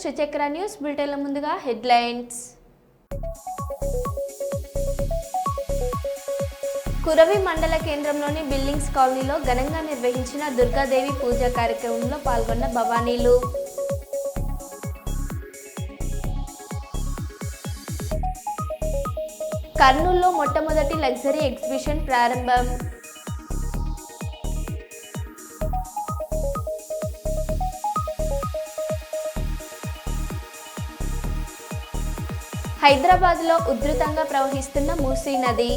శ్రీచక్ర news బులెటిన్ల ముందుగా headlines. Kuravi మండల కేంద్రంలోని బిల్డింగ్స్ కాలనీలో ఘనంగా నిర్వహించిన దుర్గాదేవి పూజా కార్యక్రమంలో పాల్గొన్న భవానీలు. కర్నూలులో మొట్టమొదటి లగ్జరీ ఎగ్జిబిషన్ ప్రారంభం. హైదరాబాద్లో ఉధృతంగా ప్రవహిస్తున్న మూసీ నది.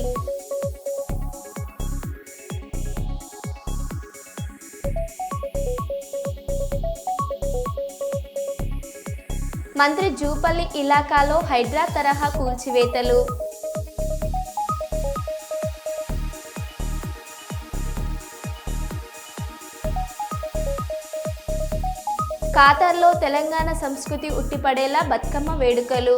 మంత్రి జూపల్లి ఇలాకాలో హైడ్రా తరహా కూల్చివేతలు. ఖాతార్లో తెలంగాణ సంస్కృతి ఉట్టిపడేలా బతుకమ్మ వేడుకలు.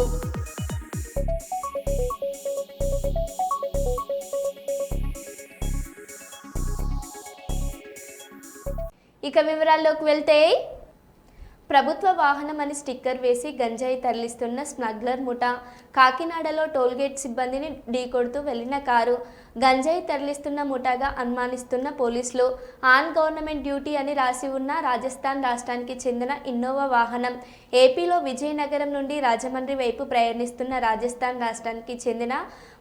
ఇక వివరాల్లోకి వెళ్తే ప్రభుత్వ వాహనం అని స్టిక్కర్ వేసి గంజాయి తరలిస్తున్న స్మగ్లర్ ముఠా కాకినాడలో టోల్గేట్ సిబ్బందిని ఢీకొడుతూ వెళ్ళిన కారు గంజాయి తరలిస్తున్న ముఠాగా అనుమానిస్తున్న పోలీసులు ఆన్ గవర్నమెంట్ డ్యూటీ అని రాసి ఉన్న రాజస్థాన్ రాష్ట్రానికి చెందిన ఇన్నోవా వాహనం ఏపీలో విజయనగరం నుండి రాజమండ్రి వైపు ప్రయాణిస్తున్న రాజస్థాన్ రాష్ట్రానికి చెందిన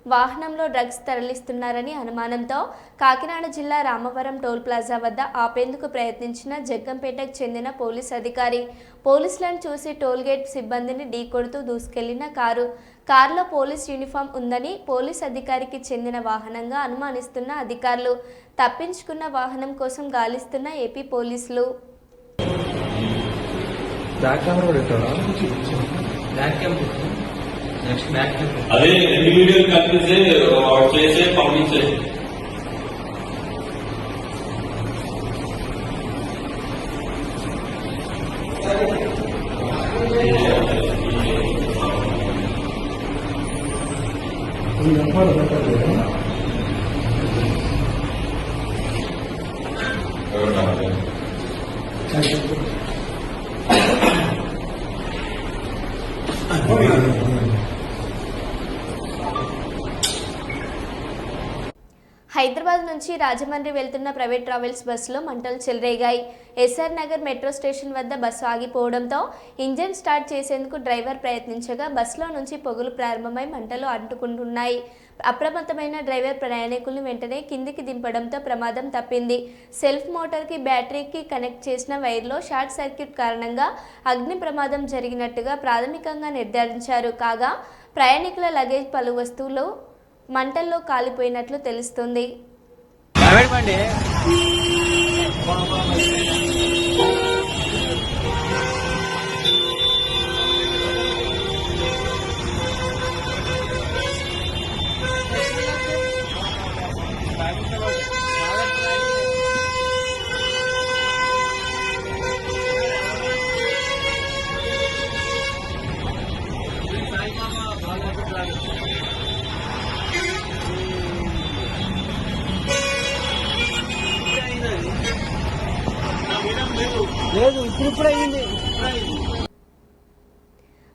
వాహనంలో డ్రగ్స్ తరలిస్తున్నారని అనుమానంతో కాకినాడ జిల్లా రామవరం టోల్ ప్లాజా వద్ద ఆపేందుకు ప్రయత్నించిన జగ్గంపేటకు చెందిన పోలీస్ అధికారి. పోలీసులను చూసి టోల్గేట్ సిబ్బందిని ఢీకొడుతూ దూసుకెళ్ళిన కారు కారులో పోలీస్ యూనిఫామ్ ఉందని పోలీస్ అధికారికి చెందిన వాహనంగా అనుమానిస్తున్న అధికారులు తప్పించుకున్న వాహనం కోసం గాలిస్తున్న ఏపీ పోలీసులు. బ్యాక్ కెమెరా కూడా పెట్టారా బ్యాక్ 你能夸我的感觉。నుంచి రాజమండ్రి వెళ్తున్న ప్రైవేట్ ట్రావెల్స్ బస్సులో మంటలు చెలరేగాయి. S R Nagar metro station వద్ద బస్సు ఆగిపోవడంతో ఇంజన్ స్టార్ట్ చేసేందుకు డ్రైవర్ ప్రయత్నించగా బస్సులో నుంచి పొగలు ప్రారంభమై మంటలు అంటుకుంటున్నాయి. అప్రమత్తమైన డ్రైవర్ ప్రయాణికులను వెంటనే కిందికి దింపడంతో ప్రమాదం తప్పింది. సెల్ఫ్ మోటార్కి బ్యాటరీకి కనెక్ట్ చేసిన వైర్లో షార్ట్ సర్క్యూట్ కారణంగా అగ్ని ప్రమాదం జరిగినట్టుగా ప్రాథమికంగా నిర్ధారించారు. కాగా ప్రయాణికుల లగేజ్ పలు వస్తువులు మంటల్లో కాలిపోయినట్లు తెలుస్తుంది. బండి లేదు ఇప్పుడు ఇప్పుడు అయింది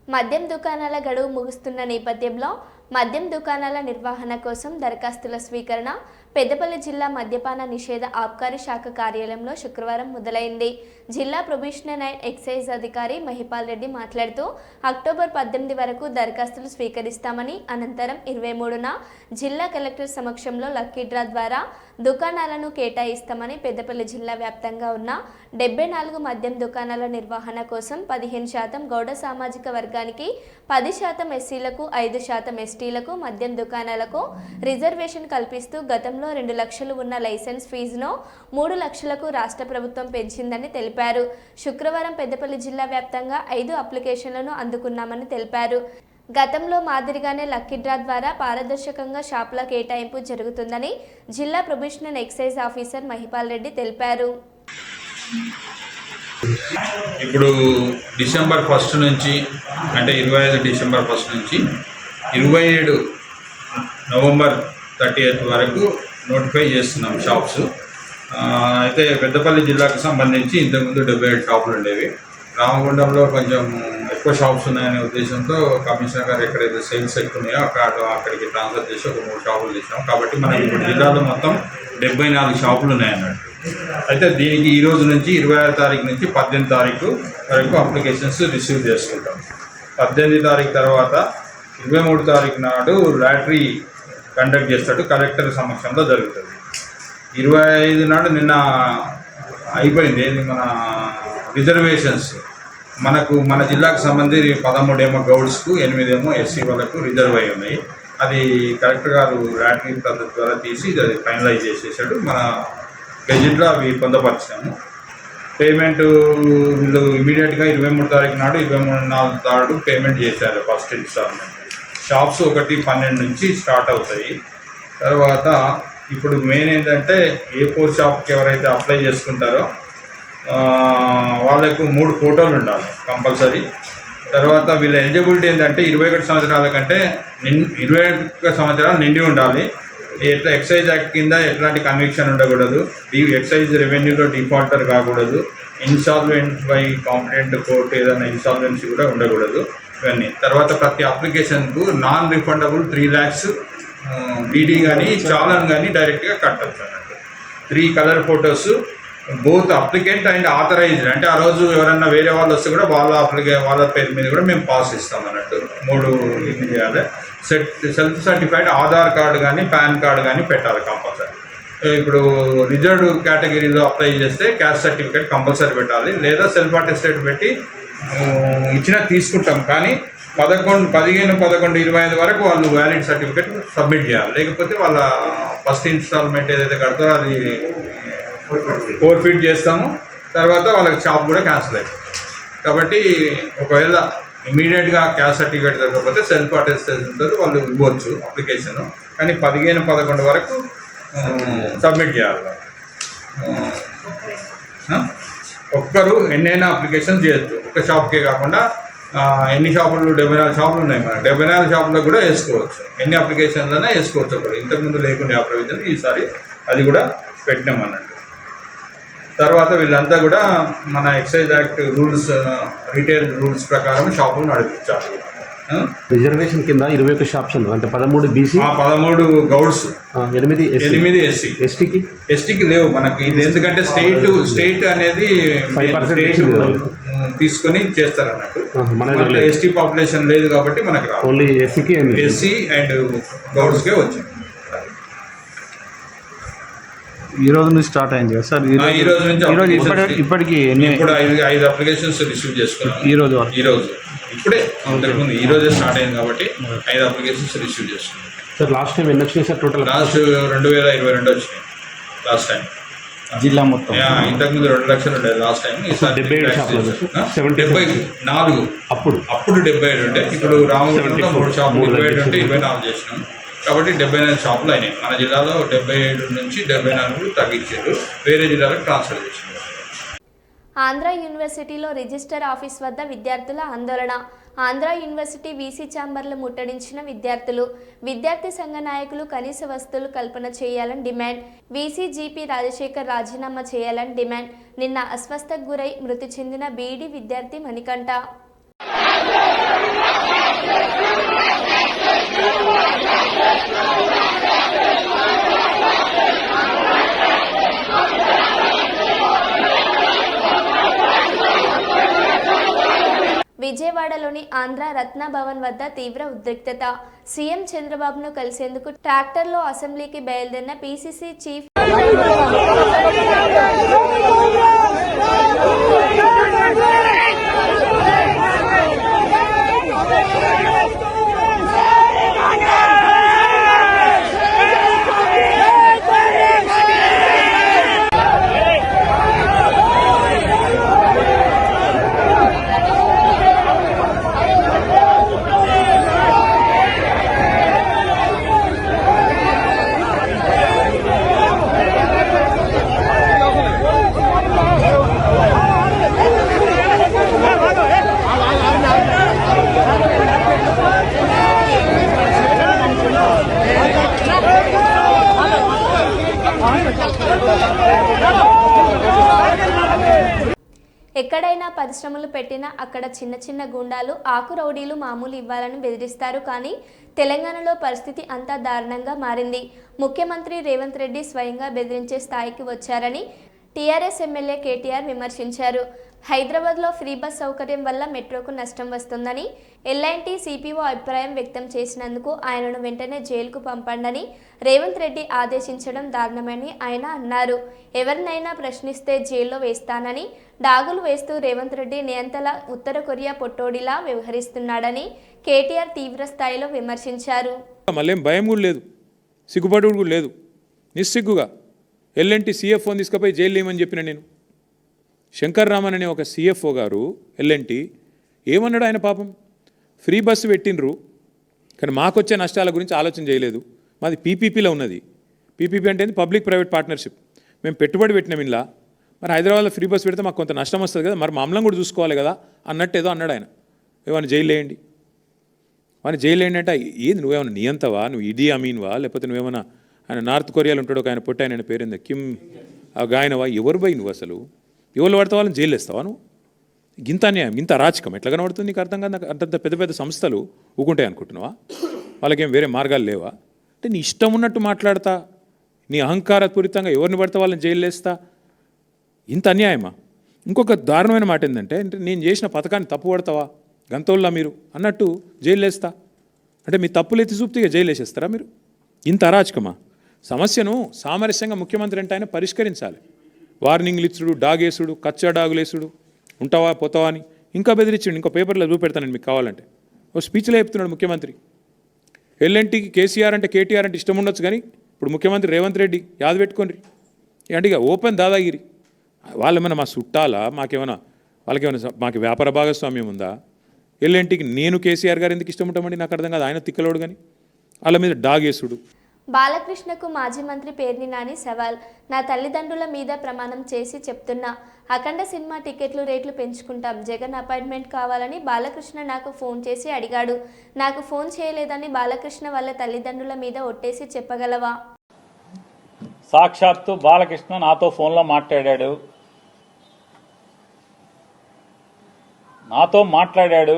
మద్యం దుకాణాల గడువు ముగుస్తున్న నేపథ్యంలో మద్యం దుకాణాల నిర్వహణ కోసం దరఖాస్తుల స్వీకరణ పెద్దపల్లి జిల్లా మద్యపాన నిషేధ ఆబ్కారీ శాఖ కార్యాలయంలో శుక్రవారం మొదలైంది. జిల్లా ప్రొబిషనర్ అండ్ ఎక్సైజ్ అధికారి మహిపాల్ రెడ్డి మాట్లాడుతూ అక్టోబర్ పద్దెనిమిది వరకు దరఖాస్తులు స్వీకరిస్తామని అనంతరం ఇరవై మూడున జిల్లా కలెక్టర్ సమక్షంలో లక్కీ డ్రా ద్వారా దుకాణాలను కేటాయిస్తామని పెద్దపల్లి జిల్లా వ్యాప్తంగా ఉన్న డెబ్బై నాలుగు మద్యం దుకాణాల నిర్వహణ కోసం పదిహేను శాతం గౌడ సామాజిక వర్గానికి పది శాతం ఎస్సీలకు ఐదు శాతం ఎస్టీలకు మద్యం దుకాణాలకు రిజర్వేషన్ కల్పిస్తూ గతంలో రెండు లక్షలు ఉన్న లైసెన్స్ ఫీజును మూడు లక్షలకు రాష్ట్ర ప్రభుత్వం పెంచిందని తెలిపారు. శుక్రవారం పెద్దపల్లి జిల్లా వ్యాప్తంగా ఐదు అప్లికేషన్లను అందుకున్నామని తెలిపారు. గతంలో మాదిరిగానే లక్కీ డ్రా ద్వారా పారదర్శకంగా షాపుల కేటాయింపు జరుగుతుందని జిల్లా prohibitional excise officer Mahipal Reddy తెలిపారు. ఇప్పుడు డిసెంబర్ ఫస్ట్ నుంచి అంటే ఇరవై ఐదు డిసెంబర్ ఫస్ట్ నుంచి ఇరవై ఏడు నవంబర్ థర్టీ ఎయిత్ వరకు నోటిఫై చేస్తున్నాం షాప్స్. అయితే పెద్దపల్లి జిల్లాకు సంబంధించి ఇంతకుముందు డెబ్బై ఏడు షాపులు ఉండేవి. రామగుండంలో కొంచెం ఎక్కువ షాప్స్ ఉన్నాయనే ఉద్దేశంతో కమిషనర్ గారు ఎక్కడైతే సేల్స్ ఎక్కువ ఉన్నాయో అక్కడ అక్కడికి ట్రాన్స్ఫర్ చేసి ఒక మూడు షాపులు తీసాం కాబట్టి మనం ఇప్పుడు జిల్లాలో మొత్తం డెబ్బై నాలుగు షాపులు ఉన్నాయన్నట్టు. అయితే దీనికి ఈ రోజు నుంచి ఇరవై ఆరు తారీఖు నుంచి పద్దెనిమిది తారీఖు వరకు అప్లికేషన్స్ రిసీవ్ చేసుకుంటాం. పద్దెనిమిది తారీఖు తర్వాత ఇరవై మూడు తారీఖు నాడు లాటరీ కండక్ట్ చేస్తాడు కలెక్టర్ సమక్షంలో జరుగుతుంది. ఇరవై ఐదు నాడు నిన్న అయిపోయింది మన రిజర్వేషన్స్. మనకు మన జిల్లాకు సంబంధించి పదమూడేమో గౌడ్స్కు ఎనిమిదేమో ఎస్సీ వాళ్ళకు రిజర్వ్ అయి ఉన్నాయి. అది కలెక్టర్ గారు ర్యాటింగ్ పద్ధతి ద్వారా తీసి అది ఫైనలైజ్ చేసేసాడు. మన గెజిట్లో అవి పొందపరిచాము. పేమెంట్ వీళ్ళు ఇమీడియట్గా ఇరవై మూడు తారీఖు నాడు ఇరవై మూడు నాలుగు తాడు పేమెంట్ చేశారు ఫస్ట్ ఇన్స్టాల్మెంట్. షాప్స్ ఒకటి పన్నెండు నుంచి స్టార్ట్ అవుతాయి. తర్వాత ఇప్పుడు మెయిన్ ఏంటంటే ఏ ఫోర్ షాప్కి ఎవరైతే అప్లై చేసుకుంటారో వాళ్ళకు మూడు ఫోటోలు ఉండాలి కంపల్సరీ. తర్వాత వీళ్ళ ఎలిజిబిలిటీ ఏంటంటే ఇరవై ఒకటి సంవత్సరాల కంటే నిన్ ఇరవై ఒక్క సంవత్సరాలు నిండి ఉండాలి. ఎట్లా ఎక్సైజ్ యాక్ట్ కింద ఎట్లాంటి కన్విక్షన్ ఉండకూడదు. ఈ ఎక్సైజ్ రెవెన్యూలో డిఫాల్టర్ కాకూడదు. ఇన్సాల్వెంట్ బై కాంపిటెంట్ కోర్టు ఏదైనా ఇన్సాల్వెన్సీ కూడా ఉండకూడదు. ఇవన్నీ. తర్వాత ప్రతి అప్లికేషన్కు non refundable three lakhs DD కానీ చాలన్ కానీ డైరెక్ట్గా కట్టచ్చు అన్నట్టు. Three colour photos both applicant and authorised అంటే ఆ రోజు ఎవరన్నా వేరే వాళ్ళు వస్తే కూడా వాళ్ళ అప్లికే వాళ్ళ పేరు మీద కూడా మేము పాస్ ఇస్తాం అన్నట్టు. మూడు ఇది చేయాలి? Set self certified Aadhaar card కానీ పాన్ కార్డు కానీ పెట్టాలి కంపల్సరీ ఇప్పుడు రిజర్వ్డ్ కేటగిరీలో అప్లై చేస్తే క్యాస్ట్ సర్టిఫికేట్ కంపల్సరీ పెట్టాలి. లేదా సెల్ఫ్ అటెస్టేట్ పెట్టి ఇచ్చినా తీసుకుంటాం. కానీ పదకొండు పదిహేను పదకొండు ఇరవై ఐదు వరకు వాళ్ళు వ్యాలిడ్ సర్టిఫికేట్ సబ్మిట్ చేయాలి. లేకపోతే వాళ్ళ ఫస్ట్ ఇన్స్టాల్మెంట్ ఏదైతే కడతారో అది ఫోర్ ఫీట్ చేస్తాము. తర్వాత వాళ్ళకి షాప్ కూడా క్యాన్సిల్ అవుతుంది. కాబట్టి ఒకవేళ ఇమీడియట్గా క్యాష్ సర్టిఫికేట్ దొరకకపోతే సెల్ఫ్ అటెస్టేషన్ ఉంటుంది వాళ్ళు ఇవ్వచ్చు అప్లికేషన్ కానీ పదిహేను పదకొండు వరకు సబ్మిట్ చేయాలి ఒక్కరు ఎన్నైనా అప్లికేషన్ చేయొచ్చు. ఒక షాప్కే కాకుండా ఎన్ని షాపులు డెబ్బై నాలుగు షాపులు ఉన్నాయి మన డెబ్బై నాలుగు షాపులకు కూడా వేసుకోవచ్చు. ఎన్ని అప్లికేషన్లైనా వేసుకోవచ్చు ఒకటి. ఇంతకుముందు లేకుండా ఆ ప్రొవిజన్ ఈసారి అది కూడా పెట్టినాం అన్నట్టు. తర్వాత వీళ్ళంతా కూడా మన excise act rules retail rules ప్రకారం షాపులు నడిపించాలి. రిజర్వేషన్ కింద ఇరవై ఒక షాప్స్ ఉన్నాయి అంటే పదమూడు బీసీ ఆ పదమూడు గౌడ్స్. ఎనిమిది ఎనిమిది ఎస్సీ ఎస్టీకి ఎస్టీకి లేవు మనకి. ఇది ఎందుకంటే స్టేట్ స్టేట్ అనేది 5% స్టేట్ ఇచ్చింది. తీసుకొని చేస్తారు అన్నట్టు. ఎస్టీ పాపులేషన్ లేదు. కాబట్టి మనకి ఓన్లీ ఎస్సీకి ఎస్సీ అండ్ గౌడ్స్కే వచ్చింది. ఈ రోజు నుంచి స్టార్ట్ అయింది కదా సార్? ఈ రోజు నుంచి ఇప్పటికి ఎన్ని ఇప్పుడు ఐదు ఐదు అప్లికేషన్స్ రిసీవ్ చేసుకున్నాం. ఈ రోజు ఈ రోజు. ఇప్పుడే ఇంతకుముందు ఈ రోజే స్టార్ట్ అయింది కాబట్టి ఐదు అప్లికేషన్స్ రిసీవ్ చేసుకున్నాం సార్ లాస్ట్ టైం ఎన్ని వచ్చినాయి సార్ టోటల్ లాస్ట్ రెండు వేల ఇరవై రెండు వచ్చినాయి లాస్ట్ టైం జిల్లా మొత్తం. యా, ఇంతకుముందు రెండు లక్షలు ఉండేది లాస్ట్ టైం ఈసారి డెబ్బై ఏడు షాపులు డెబ్బై నాలుగు. అప్పుడు? అప్పుడు డెబ్బై ఏడు ఉంటే ఇప్పుడు రామగుండంలో మూడు షాపులు. ఇరవై ఏడు ఉంటే. ఇరవై నాలుగు చేసినాం. కాబట్టి డెబ్బై నాలుగు షాపులు అయినాయి. మన జిల్లాలో డెబ్బై ఏడు నుంచి డెబ్బై నాలుగు తగ్గించారు. వేరే జిల్లాలకు ట్రాన్స్ఫర్ చేసినారు. ఆంధ్ర యూనివర్సిటీలో రిజిస్టర్ ఆఫీస్ వద్ద విద్యార్థుల ఆందోళన. ఆంధ్ర యూనివర్సిటీ వీసీ ఛాంబర్లు ముట్టడించిన విద్యార్థులు విద్యార్థి సంఘ నాయకులు కనీస వస్తువులు కల్పన చేయాలని డిమాండ్. వీసీ జీపీ రాజశేఖర్ రాజీనామా చేయాలని డిమాండ్. నిన్న అస్వస్థకు గురై మృతి చెందిన బీఈడీ విద్యార్థి మణికంఠ. విజయవాడలోని ఆంధ్ర రత్న భవన్ వద్ద తీవ్ర ఉద్రిక్తత. సీఎం చంద్రబాబును కలిసేందుకు ట్రాక్టర్లో అసెంబ్లీకి బయలుదేరిన పీసీసీ చీఫ్ ఎక్కడైనా పరిశ్రమలు పెట్టినా అక్కడ చిన్న చిన్న గుండాలు ఆకు రౌడీలు మామూలు ఇవ్వాలని బెదిరిస్తారు కానీ తెలంగాణలో పరిస్థితి అంతా దారుణంగా మారింది. ముఖ్యమంత్రి రేవంత్ రెడ్డి స్వయంగా బెదిరించే స్థాయికి వచ్చారని టీఆర్ఎస్ ఎమ్మెల్యే కేటీఆర్ విమర్శించారు. హైదరాబాద్లో ఫ్రీ బస్ సౌకర్యం వల్ల మెట్రోకు నష్టం వస్తుందని ఎల్ఐన్టీ సిపిఓ అభిప్రాయం వ్యక్తం చేసినందుకు ఆయనను వెంటనే జైలుకు పంపండని రేవంత్ రెడ్డి ఆదేశించడం దారుణమని ఆయన అన్నారు. ఎవరినైనా ప్రశ్నిస్తే జైల్లో వేస్తానని డాగులు వేస్తూ రేవంత్ రెడ్డి నియంతల ఉత్తర కొరియా పొట్టోడిలా వ్యవహరిస్తున్నాడని కేటీఆర్ తీవ్ర స్థాయిలో విమర్శించారు. మళ్ళేం భయం కూడా లేదు. సిగ్గుపడు కూడా లేదు. నిస్సిగ్గుగా ఎల్ఎన్టీ సీఎఫ్ఓని తీసుకుపోయి జైలు లేమని చెప్పిన నేను. శంకర్ రామన్ అనే ఒక సీఎఫ్ఓ గారు ఎల్ఎన్టీ ఏమన్నాడు ఆయన పాపం? ఫ్రీ బస్సు పెట్టినరు కానీ మాకొచ్చే నష్టాల గురించి ఆలోచన చేయలేదు. మాది పీపీపీలో ఉన్నది. పీపీపీ అంటే పబ్లిక్ ప్రైవేట్ పార్ట్నర్షిప్. మేము పెట్టుబడి పెట్టినాం ఇలా మరి హైదరాబాద్లో ఫ్రీ బస్ పెడితే మాకు కొంత నష్టం వస్తుంది కదా మరి మమ్మల్ని కూడా చూసుకోవాలి కదా అన్నట్టు ఏదో అన్నాడు ఆయన. ఏమైనా జైలు వేయండి. వాడిని జైలు ఏంటంటే ఏది నువ్వేమైనా నియంతవా? నువ్వు ఇడి అమీన్వా? లేకపోతే నువ్వేమైనా ఆయన నార్త్ కొరియాలో ఉంటాడు ఒక ఆయన పుట్టాయన ఆయన పేరుంది? కిమ్ ఆ గాయనవా? ఎవరు పోయి నువ్వు అసలు? ఎవరు పడితే వాళ్ళని జైలు వేస్తావా నువ్వు? గింత అన్యాయం ఇంత అరాచకం ఎట్లా కనబడుతుంది? నీకు అర్థం కాదు అంత పెద్ద పెద్ద సంస్థలు ఊకుంటాయి అనుకుంటున్నావా? వాళ్ళకేం వేరే మార్గాలు లేవా? అంటే నీ ఇష్టం ఉన్నట్టు మాట్లాడతా నీ అహంకారపూరితంగా ఎవరిని పడితే వాళ్ళని జైలు వేస్తా? ఇంత అన్యాయమా? ఇంకొక దారుణమైన మాట ఏంటంటే అంటే నేను చేసిన పథకాన్ని తప్పు పడతావా? గంతవుల్లా మీరు అన్నట్టు జైలు వేస్తా. అంటే మీ తప్పులు ఎత్తి చూపితే జైలు వేసేస్తారా మీరు? ఇంత అరాచకమా? సమస్యను సామరస్యంగా ముఖ్యమంత్రి అంటే ఆయన పరిష్కరించాలి. వార్నింగ్లు ఇచ్చుడు డాగేసుడు కచ్చా డాగులేసుడు ఉంటావా పోతావా అని ఇంకా బెదిరించుడు ఇంకో పేపర్లో చూపెడతానండి మీకు కావాలంటే. ఓ స్పీచ్లో చెప్తున్నాడు ముఖ్యమంత్రి. ఎల్ఎన్టీకి కేసీఆర్ అంటే కేటీఆర్ అంటే ఇష్టం ఉండొచ్చు కానీ ఇప్పుడు ముఖ్యమంత్రి రేవంత్ రెడ్డి యాద పెట్టుకోండి. అంటే ఇక ఓపెన్ దాదాగిరి. వాళ్ళేమైనా మా చుట్టాలా? మాకేమైనా వాళ్ళకేమైనా మాకు వ్యాపార భాగస్వామ్యం ఉందా? ఎల్ఎన్టీకి నేను కేసీఆర్ గారు ఎందుకు ఇష్టం ఉంటామండి? నాకు అర్థం కాదు. ఆయన తిక్కలోడు కానీ. వాళ్ళ మీద డాగేసుడు. బాలకృష్ణకు మాజీ మంత్రి పేర్ని నాని సవాల్. నా తల్లిదండ్రుల మీద ప్రమాణం చేసి చెప్తున్నా. అఖండ సినిమా టికెట్లు రేట్లు పెంచుకుంటాం. జగన్ అపాయింట్మెంట్ కావాలని బాలకృష్ణ నాకు ఫోన్ చేసి అడిగాడు. నాకు ఫోన్ చేయలేదని బాలకృష్ణ వాళ్ళ తల్లిదండ్రుల మీద ఒట్టేసి చెప్పగలవా? సాక్షాత్తు బాలకృష్ణ నాతో ఫోన్లో మాట్లాడాడు. నాతో మాట్లాడాడు.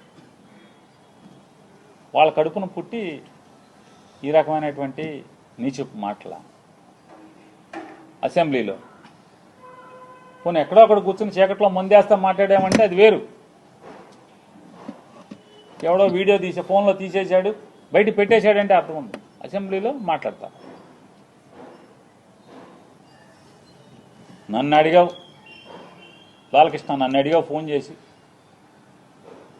వాళ్ళ కడుపును పుట్టి ఈ రకమైనటువంటి నీచపు మాటల అసెంబ్లీలో. పోనీ ఎక్కడో అక్కడ కూర్చుని చీకట్లో ముందేస్తా మాట్లాడామంటే అది వేరు. ఎవడో వీడియో తీసే ఫోన్లో తీసేశాడు బయట పెట్టేశాడంటే అర్థం ఉంది. అసెంబ్లీలో మాట్లాడతా. నన్ను అడిగావు బాలకృష్ణ నన్ను అడిగావు ఫోన్ చేసి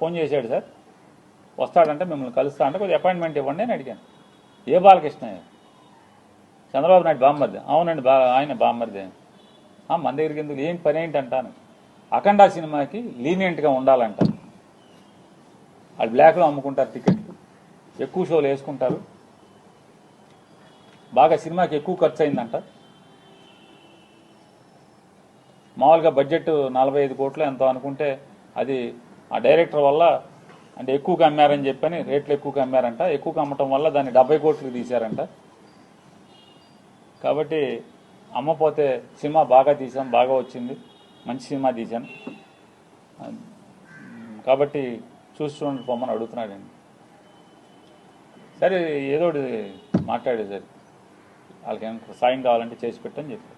ఫోన్ చేశాడు సార్. వస్తాడంటే మిమ్మల్ని కలుస్తా అంటే కొద్దిగా అపాయింట్మెంట్ ఇవ్వండి అని అడిగాను. ఏ బాలకృష్ణ చంద్రబాబు నాయుడు బామ్మర్ది. అవునండి బా ఆయన బామ్మర్ది. మన దగ్గరికి ఎందుకు? ఏం పని ఏంటి అంటాను అఖండ సినిమాకి లీనియంట్గా ఉండాలంట. వాళ్ళు బ్లాక్లో అమ్ముకుంటారు టికెట్లు. ఎక్కువ షోలు వేసుకుంటారు. బాగా సినిమాకి ఎక్కువ ఖర్చు అయిందంట మామూలుగా బడ్జెట్ నలభై ఐదు కోట్లు ఎంతో అనుకుంటే అది ఆ డైరెక్టర్ వల్ల అంటే ఎక్కువగా అమ్మారని చెప్పని రేట్లు ఎక్కువగా అమ్మారంట. ఎక్కువగా అమ్మటం వల్ల దాన్ని డెబ్బై కోట్లు తీశారంట. కాబట్టి అమ్మపోతే సినిమా బాగా తీసాం బాగా వచ్చింది. మంచి సినిమా తీశాను కాబట్టి చూసి చూడండి పొమ్మని అడుగుతున్నాడండి సరే ఏదో ఒకటి సార్. వాళ్ళకి సాయం కావాలంటే చేసి పెట్టని చెప్పారు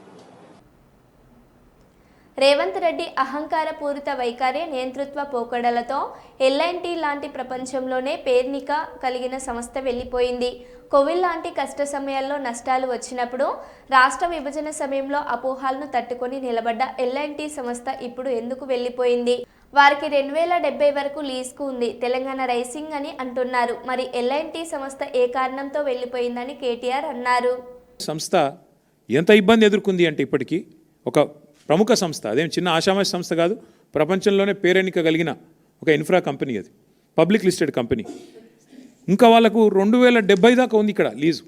రేవంత్ రెడ్డి అహంకారపూరిత వైఖరి నియంతృత్వ పోకడలతో ఎల్ఐన్టీ లాంటి ప్రపంచంలోనే పేర్నిక కలిగిన సంస్థ వెళ్ళిపోయింది. కోవిడ్ లాంటి కష్ట సమయాల్లో నష్టాలు వచ్చినప్పుడు రాష్ట్ర విభజన సమయంలో అపోహాలను తట్టుకొని నిలబడ్డ ఎల్ఐన్టీ సంస్థ ఇప్పుడు ఎందుకు వెళ్ళిపోయింది? వారికి రెండు వేల డెబ్బై వరకు లీజుకు ఉంది. తెలంగాణ రైసింగ్ అని అంటున్నారు. మరి ఎల్ఐన్టీ సంస్థ ఏ కారణంతో వెళ్ళిపోయిందని కేటీఆర్ అన్నారు. సంస్థ ఎంత ఇబ్బంది ఎదుర్కొంది అంటే ఇప్పటికీ ఒక ప్రముఖ సంస్థ అదేం చిన్న ఆషామాష సంస్థ కాదు ప్రపంచంలోనే పేరెన్నిక కలిగిన ఒక ఇన్ఫ్రా కంపెనీ అది పబ్లిక్ లిస్టెడ్ కంపెనీ. ఇంకా వాళ్ళకు రెండు వేల డెబ్బై దాకా ఉంది ఇక్కడ లీజు.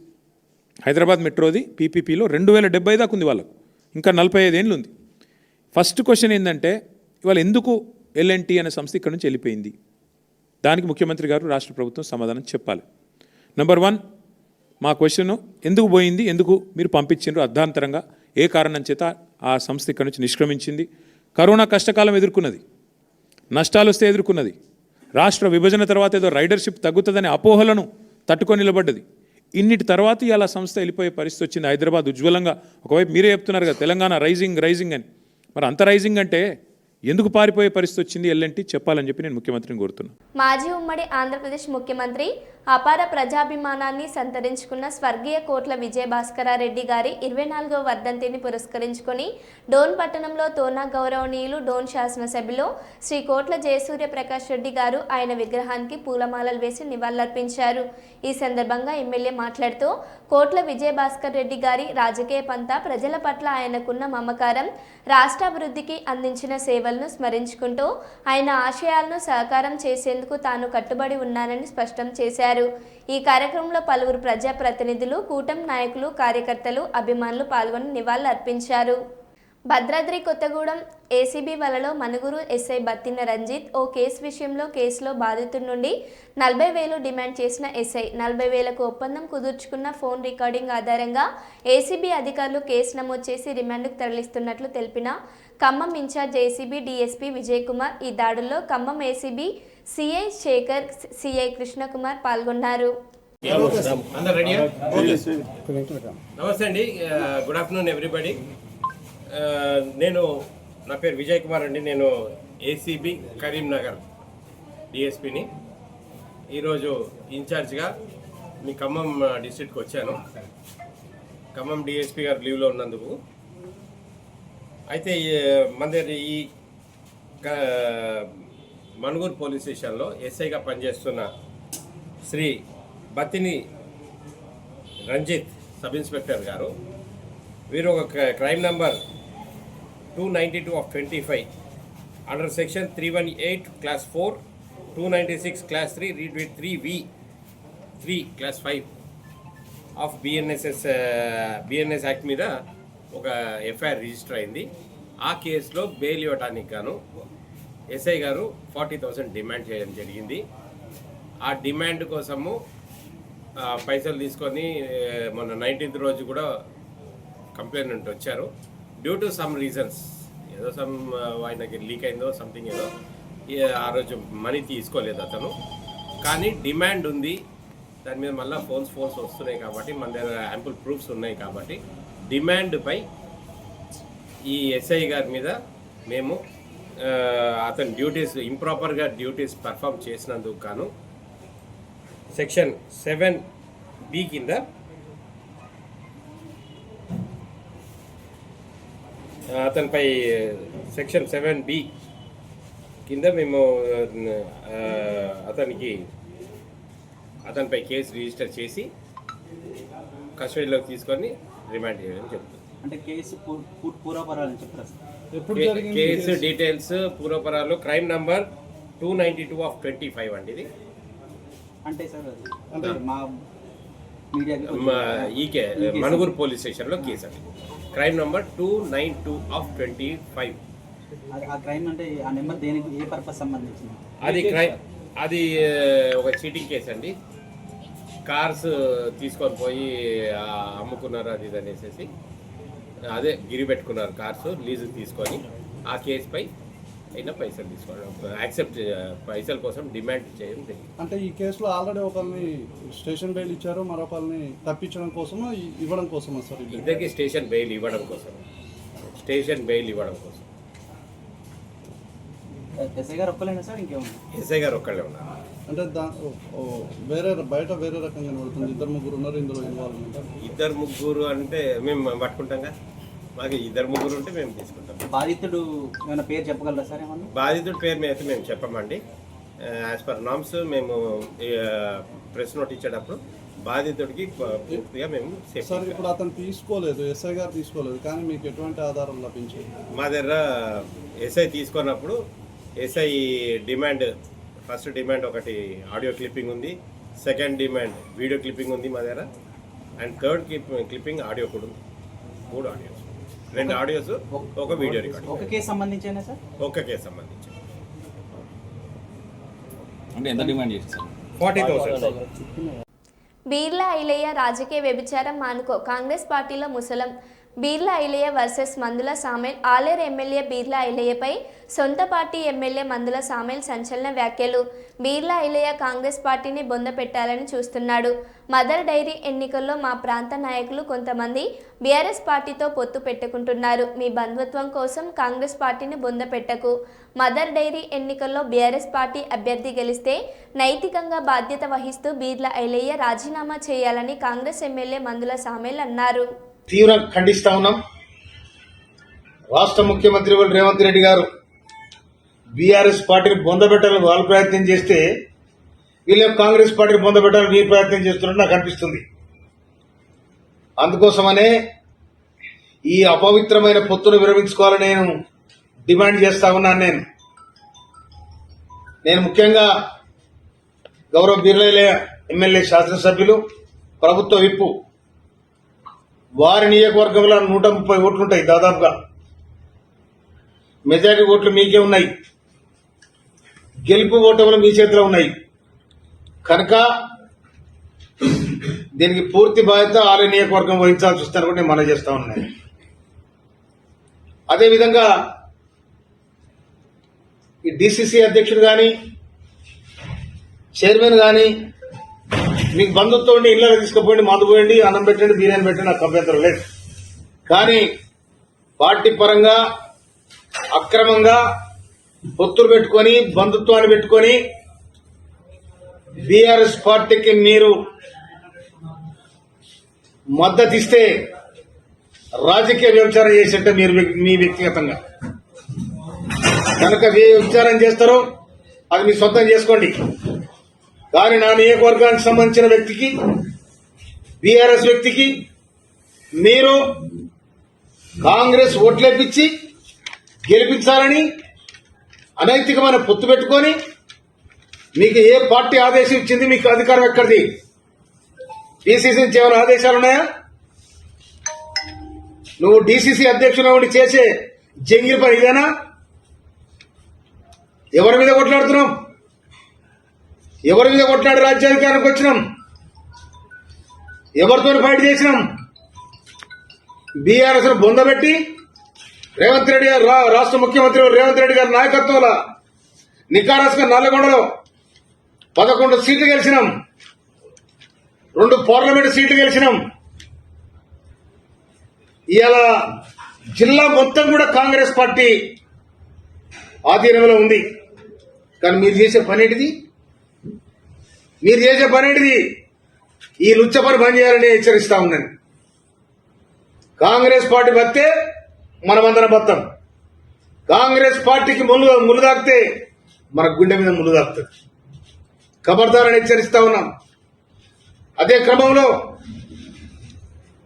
హైదరాబాద్ మెట్రోది పీపీపీలో రెండు వేల డెబ్బై దాకా ఉంది వాళ్ళకు. ఇంకా నలభై ఐదేళ్ళు ఉంది. ఫస్ట్ క్వశ్చన్ ఏంటంటే ఇవాళ ఎందుకు ఎల్ఎన్టీ అనే సంస్థ ఇక్కడ నుంచి వెళ్ళిపోయింది? దానికి ముఖ్యమంత్రి గారు రాష్ట్ర ప్రభుత్వం సమాధానం చెప్పాలి. నెంబర్ వన్ మా క్వశ్చన్ ఎందుకు పోయింది ఎందుకు మీరు పంపించిండ్రు అర్ధాంతరంగా ఏ కారణం చేత ఆ సంస్థ ఇక్కడ నుంచి నిష్క్రమించింది. కరోనా కష్టకాలం ఎదుర్కొన్నది. నష్టాలు వస్తే ఎదుర్కొన్నది. రాష్ట్ర విభజన తర్వాత ఏదో రైడర్షిప్ తగ్గుతుందనే అపోహలను తట్టుకొని నిలబడ్డది. ఇన్నిటి తర్వాత ఇలా సంస్థ వెళ్ళిపోయే పరిస్థితి వచ్చింది హైదరాబాద్ ఉజ్వలంగా. ఒకవైపు మీరే చెప్తున్నారు కదా తెలంగాణ రైజింగ్ రైజింగ్ అని. మరి అంత రైజింగ్ అంటే ఎందుకు పారిపోయే పరిస్థితి వచ్చింది ఎల్లంటి చెప్పాలని చెప్పి నేను ముఖ్యమంత్రిని కోరుతున్నాను. మాజీ ఉమ్మడి ఆంధ్రప్రదేశ్ ముఖ్యమంత్రి అపార ప్రజాభిమానాన్ని సంతరించుకున్న స్వర్గీయ కోట్ల విజయభాస్కరారెడ్డి గారి ఇరవై నాలుగవ వర్ధంతిని పురస్కరించుకొని డోన్ పట్టణంలో తోనా గౌరవనీయులు డోన్ శాసనసభ్యులు శ్రీ కోట్ల జయసూర్య ప్రకాష్ రెడ్డి గారు ఆయన విగ్రహానికి పూలమాలలు వేసి నివాళులర్పించారు. ఈ సందర్భంగా ఎమ్మెల్యే మాట్లాడుతూ కోట్ల విజయభాస్కర్ రెడ్డి గారి రాజకీయ పంత ప్రజల పట్ల ఆయనకున్న మమకారం రాష్ట్రాభివృద్ధికి అందించిన సేవలు సేవలను స్మరించుకుంటూ ఆయన ఆశయాలను సహకారం చేసేందుకు తాను కట్టుబడి ఉన్నానని స్పష్టం చేశారు. ఈ కార్యక్రమంలో పలువురు ప్రజాప్రతినిధులు కూటం నాయకులు కార్యకర్తలు అభిమానులు పాల్గొని నివాళులర్పించారు. భద్రాద్రి కొత్తగూడెం ఏసీబీ వలలో మనుగురు ఎస్ఐ బత్తిన రంజిత్ ఓ కేసు విషయంలో కేసులో బాధితుడి నుండి నలభై వేలు డిమాండ్ చేసిన ఎస్ఐ. నలభై వేలకు ఒప్పందం కుదుర్చుకున్న ఫోన్ రికార్డింగ్ ఆధారంగా ఏసీబీ అధికారులు కేసు నమోదు చేసి రిమాండ్కు తరలిస్తున్నట్లు తెలిపిన Khammam incharge ACB DSP Vijay Kumar ఈ దాడుల్లో Khammam ACB CI Shekar CI Krishnakumar పాల్గొన్నారు. నమస్తే అండి. Good afternoon everybody. నేను నా పేరు విజయ్ కుమార్ అండి. నేను ఏసీబీ కరీంనగర్ డిఎస్పిని. ఈరోజు ఇన్ఛార్జ్గా మీ ఖమ్మం డిస్ట్రిక్ట్కి వచ్చాను. ఖమ్మం డిఎస్పి గారు లీవ్లో ఉన్నందుకు. అయితే మన దగ్గర ఈ మణుగూరు పోలీస్ స్టేషన్లో ఎస్ఐగా పనిచేస్తున్న శ్రీ బతిని రంజిత్ సబ్ ఇన్స్పెక్టర్ గారు. వీరు ఒక crime number two ninety two of twenty five under section three one eight class four two ninety six class three read with three V three class five of BNSS BNS act మీద ఒక FIR register అయింది. ఆ కేసులో bail ఇవ్వడానికి గాను SI గారు forty thousand demand చేయడం జరిగింది. ఆ డిమాండ్ కోసము పైసలు తీసుకొని మొన్న నైన్టీన్త్ రోజు కూడా కంప్లైంట్ వచ్చారు. డ్యూ టు సమ్ రీజన్స్ ఏదో సమ్ uh, ఆయనకి లీక్ అయిందో సంథింగ్ ఏదో ఆ రోజు మనీ తీసుకోలేదు అతను. కానీ డిమాండ్ ఉంది. దాని మీద మళ్ళీ ఫోన్స్ ఫోన్స్ వస్తున్నాయి కాబట్టి మన దగ్గర యాంపుల్ ప్రూఫ్స్ ఉన్నాయి కాబట్టి డిమాండ్పై ఈ ఎస్ఐ గారి మీద మేము అతని డ్యూటీస్ ఇంప్రాపర్గా డ్యూటీస్ పర్ఫామ్ చేసినందుకు గాను సెక్షన్ సెవెన్ బి కింద అతనిపై సెక్షన్ సెవెన్ బి కింద మేము అతనికి అతనిపై కేసు రిజిస్టర్ చేసి కస్టడీలోకి తీసుకొని రిమాండ్ చేయడం చెప్తుంది అంటే కేసు పూ- పూ- పూర్వపరాలని చెప్తారా సార్? కే- case details పూర్వపరాలు crime number two ninety two of twenty five అండి ఇది. అంటే సార్ మా ఈకే మణుగూరు పోలీస్ స్టేషన్లో కేసు అండి crime number two nine two of twenty five ఆ- క్రైమ్ అంటే ఆ నెంబర్ దేనికి ఏ పర్పస్ సంబంధించింది? అది క్రైమ్ అది ఆ, ఒక చీటింగ్ కేసు అండి. కార్స్ తీసుకొని పోయి ఆ, అమ్ముకున్నారు అది ఇది అనేసి అదే గిరి పెట్టుకున్నారు కార్స్ లీజు తీసుకొని ఆ కేసుపై అయినా పైసలు తీసుకోవడం యాక్సెప్ట్ పైసల కోసం డిమాండ్ చేయడం జరిగింది. అంటే ఈ కేసులో ఆల్రెడీ ఒకరిని స్టేషన్ బెయిల్ ఇచ్చారు మరొకరిని తప్పించడం కోసమా ఇ- ఇవ్వడం కోసమా సార్ ఇది? ఇద్దరికి స్టేషన్ బెయిల్ ఇవ్వడం కోసం. స్టేషన్ బెయిల్ ఇవ్వడం కోసం. ఎస్ఐ గారు ఒక్కలేనా సార్? ఇంకేమన్నా ఎస్ఐ గారు ఒక్కళ్ళే ఉన్నారు. అంటే దా వేరే బయట వేరే రకంగా కనబడుతుంది ఇద్దరు ముగ్గురు ఉన్నారు ఇందులో ఇన్వాల్వ్మెంట్ ఇద్దరు ముగ్గురు అంటే మేము పట్టుకుంటాంగా మాకు ఇద్దరు ముగ్గురు ఉంటే మేము తీసుకుంటాం. బాధితుడు ఏమైనా పేరు చెప్పగలరా సార్ ఏమన్నా? బాధితుడి పేరు మీద అయితే మేము చెప్పమండి. యాజ్ పర్ నామ్స్ మేము ప్రెస్ నోట్ ఇచ్చేటప్పుడు బాధితుడికి పూర్తిగా మేము సార్ ఇప్పుడు అతను తీసుకోలేదు ఎస్ఐ గారు తీసుకోలేదు కానీ మీకు ఎటువంటి ఆధారం లభించింది? మా దగ్గర ఎస్ఐ తీసుకున్నప్పుడు ఎస్ఐ డిమాండ్ ఫస్ట్ డిమాండ్ ఒకటి ఆడియో క్లిప్పింగ్ ఉంది సెకండ్ డిమాండ్ వీడియో క్లిప్పింగ్ ఉంది మా దగ్గర అండ్ థర్డ్ క్లిప్పింగ్ ఆడియో కూడా ఉంది. మూడు ఆడియోస్ రెండు ఆడియోస్ ఒక వీడియో ఒక రికార్డింగ్ కేసు సంబంధించేనా సార్? ఒక్క కేసు సంబంధించి అంటే ఎంత డిమాండ్ చేసి sir? Forty thousand. Birla Ailaiah రాజకీయ వ్యభిచారం మానుకో. కాంగ్రెస్ పార్టీలో ముసలం. బీర్లా ఐలయ్య వర్సెస్ మందుల సామేల్. ఆలేరు ఎమ్మెల్యే బీర్లా ఐలయ్యపై సొంత పార్టీ ఎమ్మెల్యే మందుల సామేల్ సంచలన వ్యాఖ్యలు. బీర్లా ఐలయ్య కాంగ్రెస్ పార్టీని బొంద పెట్టాలని చూస్తున్నాడు. మదర్ డైరీ ఎన్నికల్లో మా ప్రాంత నాయకులు కొంతమంది బీఆర్ఎస్ పార్టీతో పొత్తు పెట్టుకుంటున్నారు. మీ బంధుత్వం కోసం కాంగ్రెస్ పార్టీని బొంద పెట్టకు. మదర్ డైరీ ఎన్నికల్లో బీఆర్ఎస్ పార్టీ అభ్యర్థి గెలిస్తే నైతికంగా బాధ్యత వహిస్తూ బీర్లా ఐలయ్య రాజీనామా చేయాలని కాంగ్రెస్ ఎమ్మెల్యే మందుల సామేల్ అన్నారు. తీవ్రంగా ఖండిస్తా ఉన్నాం. రాష్ట్ర ముఖ్యమంత్రి రేవంత్ రెడ్డి గారు బీఆర్ఎస్ పార్టీని బొందబెట్టాలని వాళ్ళు ప్రయత్నం చేస్తే వీళ్ళు కాంగ్రెస్ పార్టీని బొందబెట్టాలని మీరు ప్రయత్నం చేస్తున్నట్టు నాకు అనిపిస్తుంది. అందుకోసమనే ఈ అపవిత్రమైన పొత్తును విరమించుకోవాలని నేను డిమాండ్ చేస్తా ఉన్నాను నేను. నేను ముఖ్యంగా గౌరవ బిర్లా ఎమ్మెల్యే శాసనసభ్యులు ప్రభుత్వ విప్పు వారి నియోజకవర్గంలో నూట ముప్పై ఓట్లు ఉంటాయి దాదాపుగా. మెజారిటీ ఓట్లు మీకే ఉన్నాయి. గెలుపు ఓటములు మీ చేతిలో ఉన్నాయి? కనుక దీనికి పూర్తి బాధ్యత ఆలయ నియోజకవర్గం వహించాల్సి వస్తుందని కూడా నేను మనం చేస్తా ఉన్నాను. అదేవిధంగా ఈ డిసిసి అధ్యక్షుడు కానీ చైర్మన్ కానీ మీకు బంధుత్వం ఉండి ఇళ్ళకి తీసుకుపోయండి మందు పోయండి అన్నం పెట్టండి బిర్యానీ పెట్టండి నాకు అభ్యంతరం లేదు. కానీ పార్టీ పరంగా అక్రమంగా పొత్తులు పెట్టుకొని బంధుత్వాన్ని పెట్టుకొని బీఆర్ఎస్ పార్టీకి మీరు మద్దతిస్తే రాజకీయ వ్యభిచారం చేసేట మీరు మీ వ్యక్తిగతంగా. కనుక ఏ వ్యభిచారం చేస్తారో అది మీ సొంతం చేసుకోండి. కానీ నా నియోజకవర్గానికి సంబంధించిన వ్యక్తికి బీఆర్ఎస్ వ్యక్తికి మీరు కాంగ్రెస్ ఓట్లేపించి గెలిపించాలని అనైతికమైన పొత్తు పెట్టుకొని మీకు ఏ పార్టీ ఆదేశం ఇచ్చింది మీకు అధికారం ఎక్కడిది? డీసీసీ నుంచి ఏమైనా ఆదేశాలు ఉన్నాయా? నువ్వు డీసీసీ అధ్యక్షుడు చేసే జంగిల్ పని ఇదేనా? ఎవరి మీద కొట్లాడుతున్నావు? ఎవరి మీద కొట్లాడి రాజ్యాధికారానికి వచ్చినాం? ఎవరితో ఫైట్ చేసినాం? బీఆర్ఎస్ బొందబెట్టి రేవంత్ రెడ్డి గారు రా- రాష్ట్ర ముఖ్యమంత్రి రేవంత్ రెడ్డి గారి నాయకత్వంలో నికారస్గా నల్లగొండలో పదకొండు సీట్లు గెలిచినాం. రెండు పార్లమెంట్ సీట్లు గెలిచినాం. ఇవాళ జిల్లా మొత్తం కూడా కాంగ్రెస్ పార్టీ ఆధీనంలో ఉంది. కానీ మీరు చేసే పని ఏంటిది? మీరు చేసే పని ఏంటిది? ఈ లుచ్చ పని బంద్ చేయాలని హెచ్చరిస్తా ఉన్నాను. కాంగ్రెస్ పార్టీ బతే మనమందరం బతాం. కాంగ్రెస్ పార్టీకి ముళ్ళు ముళ్ళు తాకితే మన గుండె మీద ముళ్ళు తాకుతుంది కబర్దారని హెచ్చరిస్తా ఉన్నాం. అదే క్రమంలో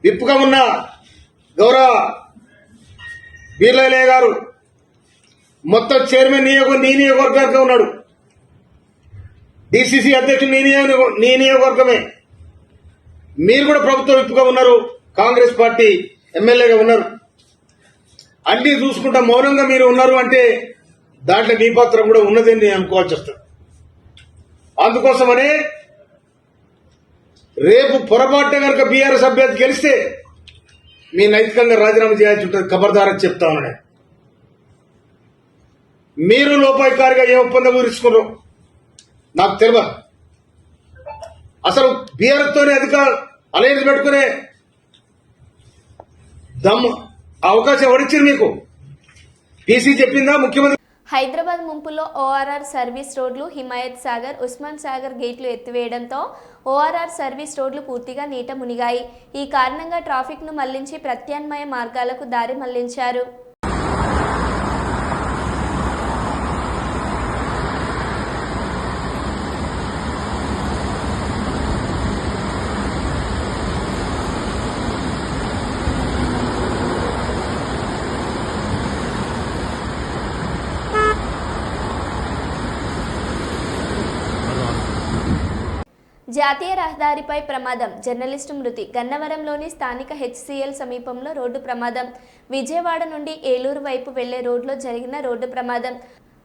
విప్పుగా ఉన్న గౌరవ బీర్లయ్య గారు మొత్తం చైర్మన్ నియోగ నీ నియోజకవర్గానికి ఉన్నాడు. డిసిసి అధ్యక్షుడు నీ నీ నియోజకవర్గమే మీరు కూడా ప్రభుత్వ విప్పుగా ఉన్నారు. కాంగ్రెస్ పార్టీ ఎమ్మెల్యేగా ఉన్నారు. అన్ని చూసుకుంటా మౌనంగా మీరు ఉన్నారు అంటే దాంట్లో మీ పాత్ర కూడా ఉన్నదని నేను అనుకోవాల్సి వస్తుంది. అందుకోసమనే రేపు పొరపాటున కనుక బీఆర్ఎస్ అభ్యర్థి గెలిస్తే మీ నైతికంగా రాజీనామా చేయాల్సి ఉంటుంది. ఖబర్దారని చెప్తా ఉన్నాను. మీరు లోపాయికారిగా ఏ ఒప్పందం గురించుకున్నారు నాకు తెలియదు అసలు బీఆర్ఎస్తోనే అధికారం అలయన్స్ పెట్టుకునే దమ్ అవకాశం ఎవరిచ్చారు మీకు? పీసీ చెప్పిందా ముఖ్యమంత్రి? హైదరాబాద్ ముంపులో ఓఆర్ఆర్ సర్వీస్ రోడ్లు హిమాయత్ సాగర్ ఉస్మాన్ సాగర్ గేట్లు ఎత్తివేయడంతో ఓఆర్ఆర్ సర్వీస్ రోడ్లు పూర్తిగా నీట మునిగాయి. ఈ కారణంగా ట్రాఫిక్ను మళ్ళించి ప్రత్యామ్నాయ మార్గాలకు దారి మళ్ళించారు. జాతీయ రహదారిపై ప్రమాదం. జర్నలిస్టు మృతి. గన్నవరంలోని స్థానిక హెచ్సిఎల్ సమీపంలో రోడ్డు ప్రమాదం. విజయవాడ నుండి ఏలూరు వైపు వెళ్ళే రోడ్లో జరిగిన రోడ్డు ప్రమాదం.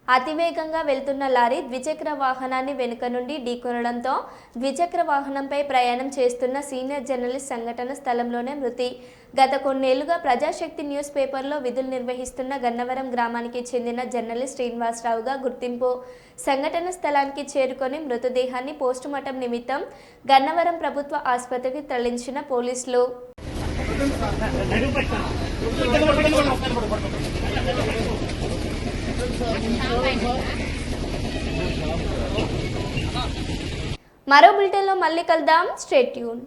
అతివేగంగా వెళ్తున్న లారీ ద్విచక్ర వాహనాన్ని వెనుక నుండి ఢీకొనడంతో ద్విచక్ర వాహనంపై ప్రయాణం చేస్తున్న సీనియర్ జర్నలిస్ట్ సంఘటన స్థలంలోనే మృతి. గత కొన్నేళ్ళుగా ప్రజాశక్తి న్యూస్ పేపర్లో విధులు నిర్వహిస్తున్న గన్నవరం గ్రామానికి చెందిన జర్నలిస్ట్ శ్రీనివాసరావుగా గుర్తింపు. సంఘటన స్థలానికి చేరుకొని మృతదేహాన్ని పోస్టుమార్టం నిమిత్తం గన్నవరం ప్రభుత్వ ఆసుపత్రికి తరలించిన పోలీసులు. మరో బులెటిన్లో మళ్ళీ కలుద్దాం. Stay tune.